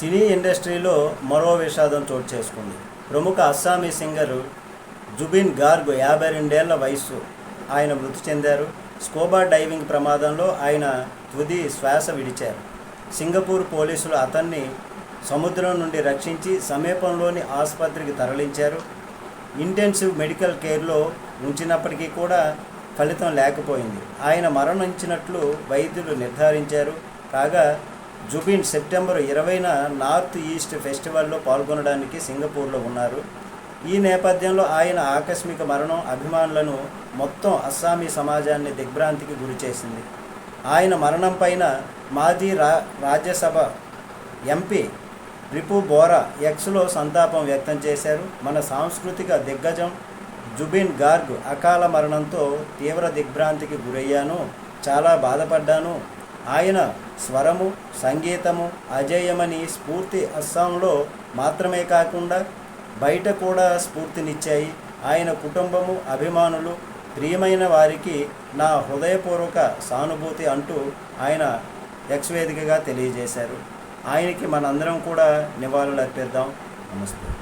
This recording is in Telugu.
సినీ ఇండస్ట్రీలో మరో విషాదం చోటు చేసుకుంది. ప్రముఖ అస్సామీ సింగర్ జుబిన్ గార్గ్ యాభై రెండేళ్ళ వయస్సు. ఆయన మృతి చెందారు. స్కోబా డైవింగ్ ప్రమాదంలో ఆయన తుది శ్వాస విడిచారు. సింగపూర్ పోలీసులు అతన్ని సముద్రం నుండి రక్షించి సమీపంలోని ఆసుపత్రికి తరలించారు. ఇంటెన్సివ్ మెడికల్ కేర్లో ఉంచినప్పటికీ కూడా ఫలితం లేకపోయింది. ఆయన మరణించినట్లు వైద్యులు నిర్ధారించారు. కాగా జుబిన్ సెప్టెంబర్ ఇరవైన నార్త్ ఈస్ట్ ఫెస్టివల్లో పాల్గొనడానికి సింగపూర్లో ఉన్నారు. ఈ నేపథ్యంలో ఆయన ఆకస్మిక మరణం అభిమానులను మొత్తం అస్సామీ సమాజాన్ని దిగ్భ్రాంతికి గురిచేసింది ఆయన మరణం పైన మాజీ రా రాజ్యసభ ఎంపీ రిపు బోరా ఎక్స్లో సంతాపం వ్యక్తం చేశారు. మన సాంస్కృతిక దిగ్గజం జుబిన్ గార్గ్ అకాల మరణంతో తీవ్ర దిగ్భ్రాంతికి గురయ్యాను చాలా బాధపడ్డాను ఆయన స్వరము సంగీతము అజేయమని స్ఫూర్తి అస్సాంలో మాత్రమే కాకుండా బయట కూడా స్ఫూర్తినిచ్చాయి. ఆయన కుటుంబము అభిమానులు ప్రియమైన వారికి నా హృదయపూర్వక సానుభూతి అంటూ ఆయన ఎక్స్వేదికగా తెలియజేశారు. ఆయనకి మనందరం కూడా నివాళులు అర్పిద్దాం నమస్తే.